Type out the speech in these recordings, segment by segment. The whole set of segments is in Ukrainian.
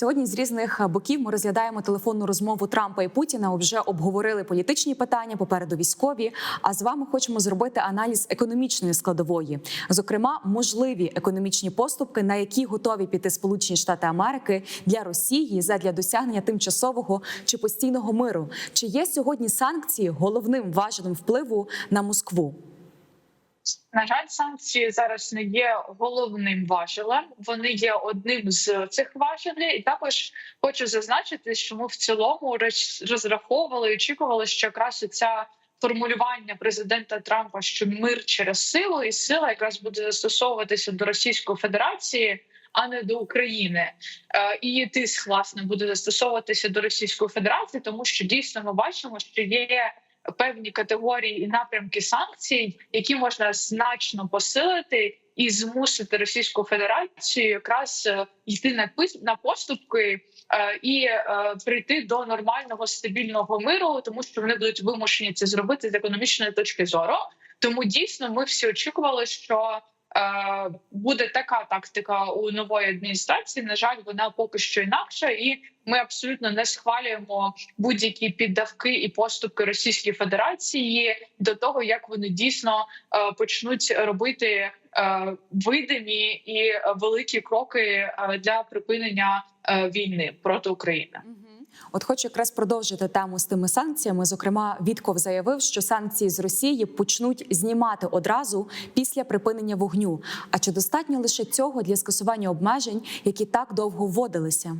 Сьогодні з різних боків ми розглядаємо телефонну розмову Трампа і Путіна. Вже обговорили політичні питання, попереду військові. А з вами хочемо зробити аналіз економічної складової, зокрема, можливі економічні поступки, на які готові піти Сполучені Штати Америки для Росії задля досягнення тимчасового чи постійного миру. Чи є сьогодні санкції головним важелем впливу на Москву? На жаль, санкції зараз не є головним важелем. Вони є одним з цих важелів. І також хочу зазначити, що ми в цілому розраховували і очікували, що якраз ця формулювання президента Трампа, що мир через силу, і сила якраз буде застосовуватися до Російської Федерації. А не до України і тиск власне буде застосовуватися до Російської Федерації, тому що дійсно ми бачимо, що є певні категорії і напрямки санкцій, які можна значно посилити і змусити Російську Федерацію якраз е, йти на на поступки е, і е, прийти до нормального стабільного миру, тому що вони будуть вимушені це зробити з економічної точки зору. Тому дійсно ми всі очікували, що буде така тактика у нової адміністрації. На жаль, вона поки що інакша, і ми абсолютно не схвалюємо будь-які піддавки і поступки Російської Федерації до того, як вони дійсно е, почнуть робити е, видимі і великі кроки для припинення війни проти України. От хочу якраз продовжити тему з тими санкціями. Зокрема, Вітков заявив, що санкції з Росії почнуть знімати одразу після припинення вогню. А чи достатньо лише цього для скасування обмежень, які так довго вводилися?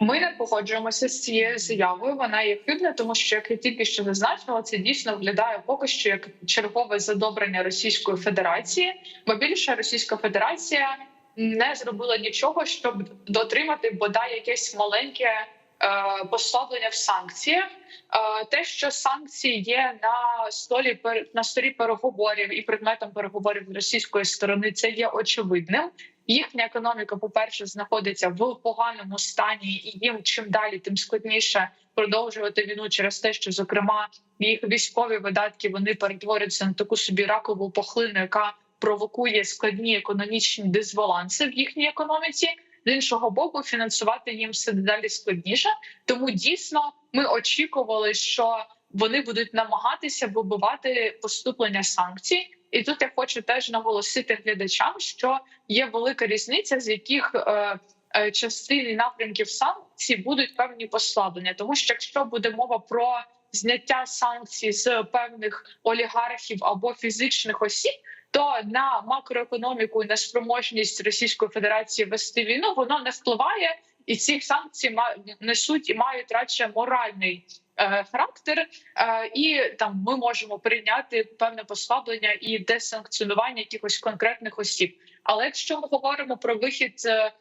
Ми не погоджуємося з цією заявою. Вона є хибна, тому що як я тільки що зазначила, це дійсно виглядає поки що як чергове задобрення Російської Федерації, бо більше Російська Федерація не зробила нічого, щоб дотримати бодай якесь маленьке е, послаблення в санкціях. Е, те, що санкції є на столі на столі переговорів і предметом переговорів російської сторони, це є очевидним. Їхня економіка, по перше, знаходиться в поганому стані, і їм чим далі, тим складніше продовжувати війну через те, що зокрема їх військові видатки вони перетворюються на таку собі ракову похлину, яка провокує складні економічні дисбаланси в їхній економіці. З іншого боку, фінансувати їм все дедалі складніше. Тому дійсно ми очікували, що вони будуть намагатися вибивати поступлення санкцій. І тут я хочу теж наголосити глядачам, що є велика різниця, з яких е, е, частин і напрямків санкцій будуть певні послаблення, тому що якщо буде мова про зняття санкцій з певних олігархів або фізичних осіб то на макроекономіку і на спроможність Російської Федерації вести війну воно не впливає, і ці санкції несуть і мають радше моральний е, характер, е, і там ми можемо прийняти певне послаблення і десанкціонування якихось конкретних осіб. Але якщо ми говоримо про вихід е,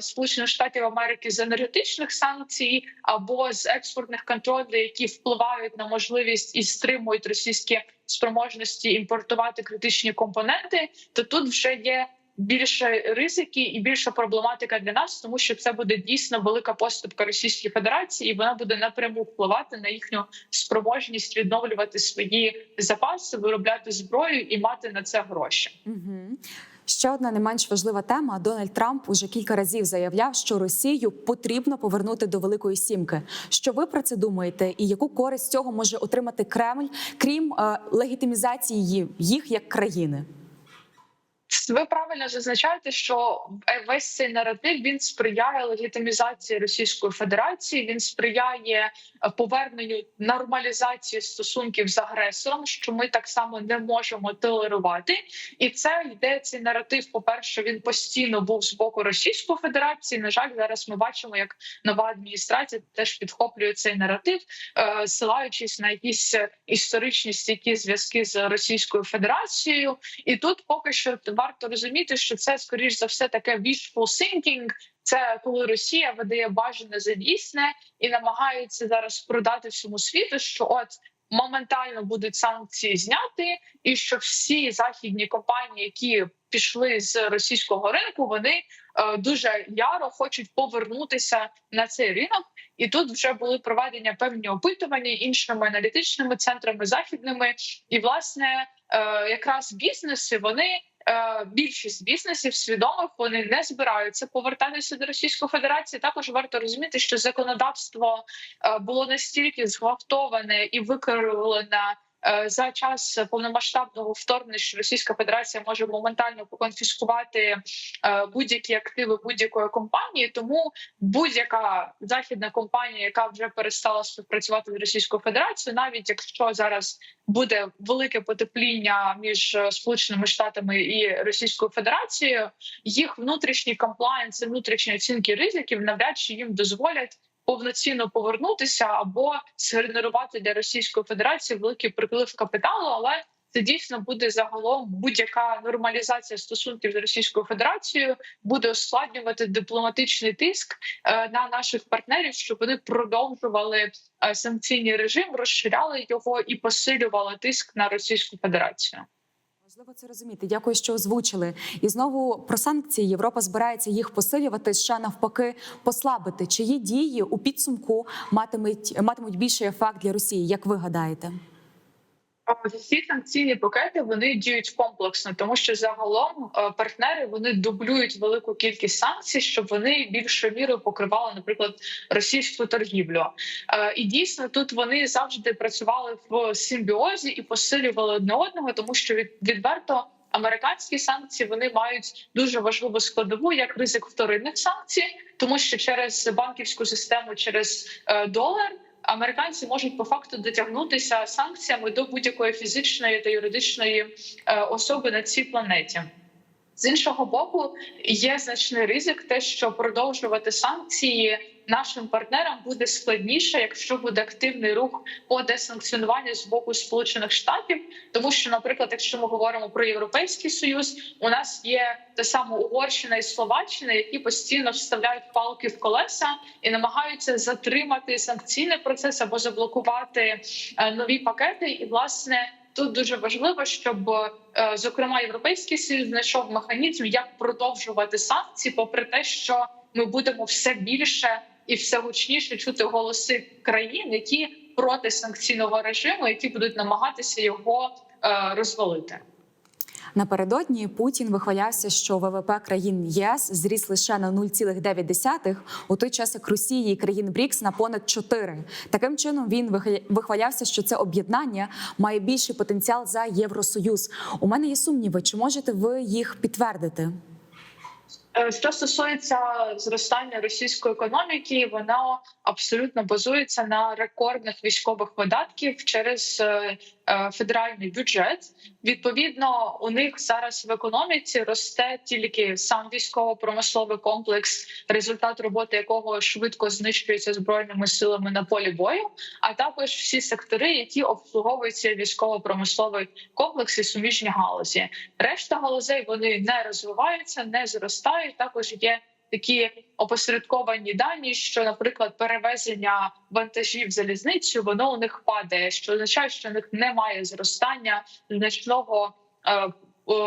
Сполучених Штатів Америки з енергетичних санкцій або з експортних контролів, які впливають на можливість і стримують російські спроможності імпортувати критичні компоненти, то тут вже є. Більше ризики і більша проблематика для нас, тому що це буде дійсно велика поступка Російської Федерації, і вона буде напряму впливати на їхню спроможність відновлювати свої запаси, виробляти зброю і мати на це гроші. Угу. Ще одна не менш важлива тема. Дональд Трамп уже кілька разів заявляв, що Росію потрібно повернути до Великої Сімки. Що ви про це думаєте, і яку користь цього може отримати Кремль, крім е, легітимізації їх як країни? Ви правильно зазначаєте, що весь цей наратив він сприяє легітимізації Російської Федерації. Він сприяє е, поверненню нормалізації стосунків з агресором, що ми так само не можемо толерувати. І це йде цей наратив. По перше, він постійно був з боку Російської Федерації. На жаль, зараз ми бачимо, як нова адміністрація теж підхоплює цей наратив, е, силаючись на якісь історичні стійкі зв'язки з Російською Федерацією. І тут поки що варто розуміти, що це скоріш за все таке wishful thinking, Це коли Росія видає бажане за дійсне і намагається зараз продати всьому світу, що от. Моментально будуть санкції зняти, і що всі західні компанії, які пішли з російського ринку, вони е, дуже яро хочуть повернутися на цей ринок. І тут вже були проведені певні опитування іншими аналітичними центрами західними, і власне е, якраз бізнеси вони більшість бізнесів свідомих вони не збираються повертатися до Російської Федерації. Також варто розуміти, що законодавство е, було настільки зґвалтоване і викривлене е, за час повномасштабного вторгнення, що Російська Федерація може моментально поконфіскувати е, будь-які активи будь-якої компанії. Тому будь-яка західна компанія, яка вже перестала співпрацювати з Російською Федерацією, навіть якщо зараз буде велике потепління між е, Сполученими Штатами і Російською Федерацією, їх внутрішній комплаєнс і внутрішні оцінки ризиків навряд чи їм дозволять повноцінно повернутися або згенерувати для Російської Федерації великий приплив капіталу, але це дійсно буде загалом будь-яка нормалізація стосунків з Російською Федерацією буде ускладнювати дипломатичний тиск е, на наших партнерів, щоб вони продовжували е, санкційний режим, розширяли його і посилювали тиск на Російську Федерацію. Важливо це розуміти. Дякую, що озвучили. І знову про санкції Європа збирається їх посилювати, ще навпаки послабити. Чиї дії у підсумку матимуть матимуть більший ефект для Росії? Як ви гадаєте? Всі санкційні пакети вони діють комплексно, тому що загалом е, партнери вони дублюють велику кількість санкцій, щоб вони більшою мірою покривали, наприклад, російську торгівлю. Е, І дійсно тут вони завжди працювали в симбіозі і посилювали одне одного, тому що від відверто. Американські санкції вони мають дуже важливу складову як ризик вторинних санкцій, тому що через банківську систему, через е, долар американці можуть по факту дотягнутися санкціями до будь-якої фізичної та юридичної е, особи на цій планеті. З іншого боку, є значний ризик, те, що продовжувати санкції нашим партнерам буде складніше, якщо буде активний рух по десанкціонуванню з боку Сполучених Штатів, тому що, наприклад, якщо ми говоримо про європейський союз, у нас є та сама Угорщина і Словаччина, які постійно вставляють палки в колеса і намагаються затримати санкційний процес або заблокувати е, нові пакети. І власне тут дуже важливо, щоб е, зокрема європейський союз знайшов механізм, як продовжувати санкції, попри те, що ми будемо все більше і все гучніше чути голоси країн, які проти санкційного режиму, які будуть намагатися його е, розвалити. Напередодні Путін вихвалявся, що ВВП країн ЄС зріс лише на 0,9, у той час як Росії і країн БРІКС на понад 4. Таким чином він вихваля- вихвалявся, що це об'єднання має більший потенціал за Євросоюз. У мене є сумніви, чи можете ви їх підтвердити? Е, Що стосується зростання російської економіки, воно абсолютно базується на рекордних військових видатків через е, федеральний бюджет. Відповідно, у них зараз в економіці росте тільки сам військово-промисловий комплекс, результат роботи якого швидко знищується збройними силами на полі бою, а також всі сектори, які обслуговуються військово-промисловий комплекс і суміжні галузі. Решта галузей вони не розвиваються, не зростають. Також є такі опосередковані дані, що, наприклад, перевезення вантажів залізницею, воно у них падає, що означає, що у них немає зростання значного. е, е,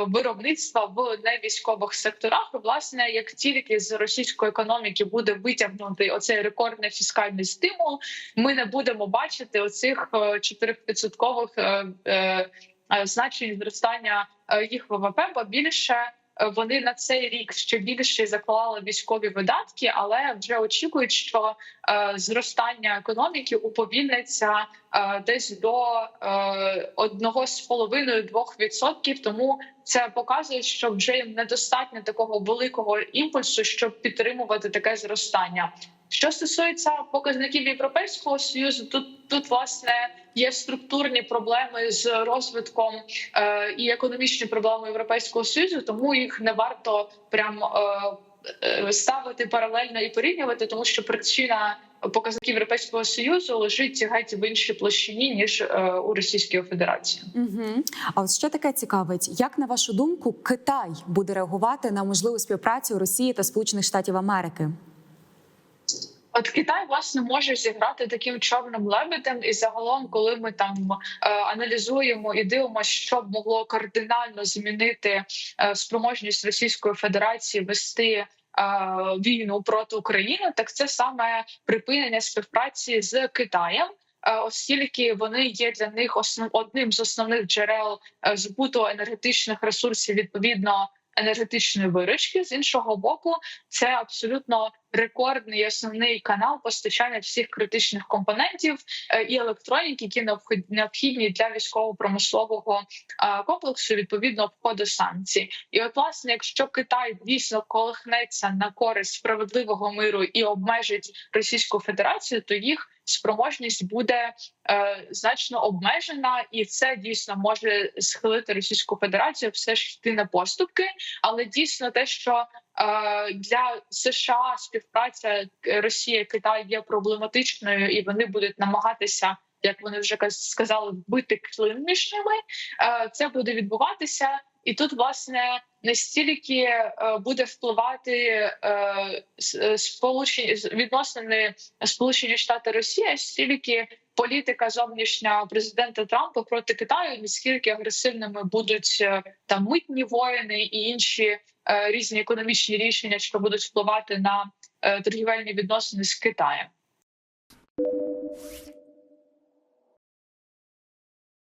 Виробництва в невійськових секторах, власне, як тільки з російської економіки буде витягнутий оцей рекордний фіскальний стимул, ми не будемо бачити оцих 4% е, значень зростання їх ВВП, бо більше вони на цей рік ще більше заклали військові видатки, але вже очікують, що е, зростання економіки уповільниться е, десь до е, одного з половиною двох відсотків. Тому це показує, що вже їм недостатньо такого великого імпульсу, щоб підтримувати таке зростання. Що стосується показників Європейського союзу, тут тут власне є структурні проблеми з розвитком е, і економічні проблеми Європейського союзу, тому їх не варто прям е, е, ставити паралельно і порівнювати, тому що причина показників Європейського союзу лежить геть в іншій площині ніж е, у Російській Федерації. Угу. А от що таке цікавить, як на вашу думку, Китай буде реагувати на можливу співпрацю Росії та Сполучених Штатів Америки? От Китай власне може зіграти таким чорним лебедем, і загалом, коли ми там е, аналізуємо і дивимося, що б могло кардинально змінити е, спроможність Російської Федерації вести. е, Війну проти України, так це саме припинення співпраці з Китаєм. е, оскільки вони є для них основ одним з основних джерел е, збуту енергетичних ресурсів відповідно енергетичної виручки. З іншого боку, це абсолютно рекордний основний канал постачання всіх критичних компонентів е, і електроніки, які необхід- необхідні для військово-промислового е, комплексу відповідно обходу санкцій. І от, власне, якщо Китай дійсно колихнеться на користь справедливого миру і обмежить Російську Федерацію, то їх спроможність буде е, значно обмежена, і це дійсно може схилити Російську Федерацію все ж йти на поступки. Але дійсно те, що е, для США співпраця Росія Китай є проблематичною, і вони будуть намагатися. Як вони вже сказали, вбити клин між ними, Е, це буде відбуватися, і тут власне не стільки е, буде впливати е, е, сполучені відносини Сполучені Штати Росія, стільки політика зовнішня президента Трампа проти Китаю, наскільки агресивними будуть там митні воїни і інші різні економічні рішення, що будуть впливати на торгівельні відносини з Китаєм.